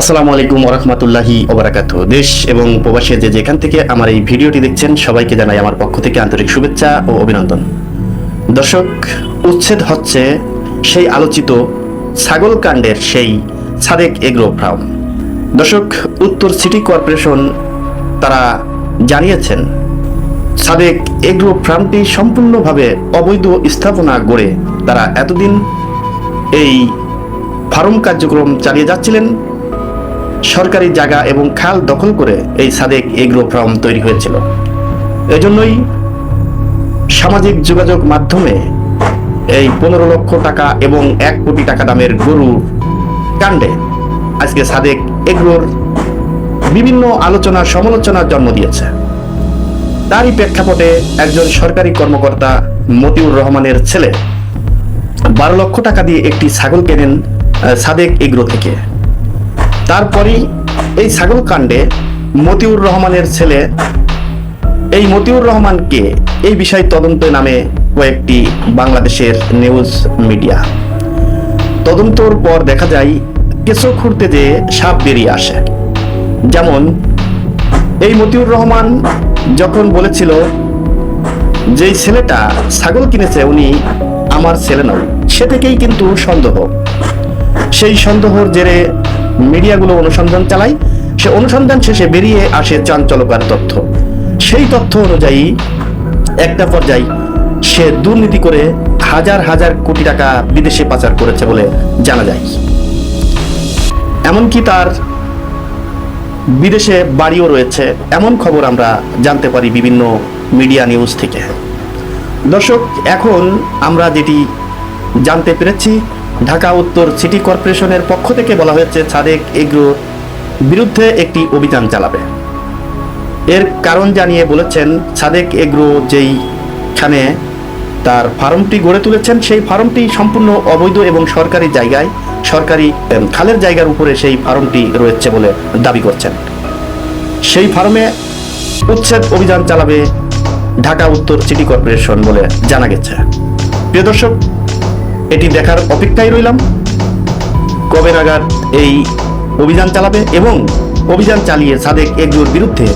আসসালামু আলাইকুম ওরহমতুল্লাহি ওবরাকাত দেশ এবং প্রবাসী যে যেখান থেকে আমার এই ভিডিওটি দেখছেন, সবাইকে জানাই আমার পক্ষ থেকে আন্তরিক শুভেচ্ছা ও অভিনন্দন। দর্শক, উচ্ছেদ হচ্ছে সেই আলোচিত ছাগল কাণ্ডের সেই সাদেক এগ্রো ফার্ম। দর্শক, উত্তর সিটি কর্পোরেশন তারা জানিয়েছেন, সাদেক এগ্রো ফার্মটি সম্পূর্ণভাবে অবৈধ স্থাপনা গড়ে তারা এতদিন এই ফার্ম কার্যক্রম চালিয়ে যাচ্ছিলেন সরকারি জায়গা এবং খাল দখল করে এই সাদেক এগ্রো ফার্ম তৈরি হয়েছিল। এজন্যই সামাজিক যোগাযোগ মাধ্যমে এই পনেরো লক্ষ টাকা এবং এক কোটি টাকা দামের গরুর কাণ্ডে আজকে সাদেক এগ্রোর বিভিন্ন আলোচনা সমালোচনার জন্ম দিয়েছে। তারই প্রেক্ষাপটে একজন সরকারি কর্মকর্তা মতিউর রহমানের ছেলে বারো লক্ষ টাকা দিয়ে একটি ছাগল কেনেন সাদেক এগ্রো থেকে। তারপরেই এই ছাগল কাণ্ডে মতিউর রহমানের ছেলে, এই মতিউর রহমানকে এই বিষয় তদন্ত নামে কয়েকটি বাংলাদেশের নিউজ মিডিয়া। তদন্তর পর দেখা যায়, কেঁচো খুঁড়তে যে সাপ বেরিয়ে আসে। যেমন, এই মতিউর রহমান যখন বলেছিল যে ছেলেটা ছাগল কিনেছে, উনি আমার ছেলে নয় সে থেকেই কিন্তু সন্দেহ। সেই সন্দেহর জেরে মিডিয়াগুলো অনুসন্ধান চালায়। সে অনুসন্ধান শেষে বেরিয়ে আসে চাঞ্চলকার তথ্য। সেই তথ্য অনুযায়ী একটা পর্যায়ে সে দুর্নীতি করে হাজার হাজার কোটি টাকা বিদেশে পাচার করেছে বলে জানা যায়। এমনকি তার বিদেশে বাড়িও রয়েছে। এমন খবর আমরা জানতে পারি বিভিন্ন মিডিয়া নিউজ থেকে। দর্শক, এখন আমরা যেটি জানতে পেরেছি ঢাকা উত্তর সিটি কর্পোরেশনের পক্ষ থেকে বলা হয়েছে, সাদেক এগ্রো বিরুদ্ধে একটি অভিযান চালাবে। এর কারণ জানিয়ে বলেছেন, সাদেক এগ্রো যেইখানে তার ফার্মটি গড়ে তুলেছেন, সেই ফার্মটি সম্পূর্ণ অবৈধ এবং সরকারি জায়গায়, সরকারি খালের জায়গার উপরে সেই ফার্মটি রয়েছে বলে দাবি করছেন। সেই ফার্মে উচ্ছেদ অভিযান চালাবে ঢাকা উত্তর সিটি কর্পোরেশন বলে জানা গেছে। প্রিয় দর্শক এটি দেখার অপেক্ষায় রইলাম। কবে নাগাদ এই অভিযান চালাবে এবং অভিযান চালিয়ে সাদেক এগুলোর বিরুদ্ধে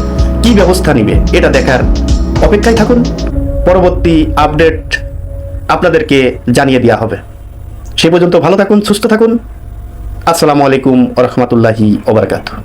কি ব্যবস্থা নিবে, এটা দেখার অপেক্ষায় থাকুন। পরবর্তী আপডেট আপনাদেরকে জানিয়ে দেওয়া হবে। সে পর্যন্ত ভালো থাকুন, সুস্থ থাকুন। আসসালামু আলাইকুম ওরহমতুল্লাহি ওবরকাতুহ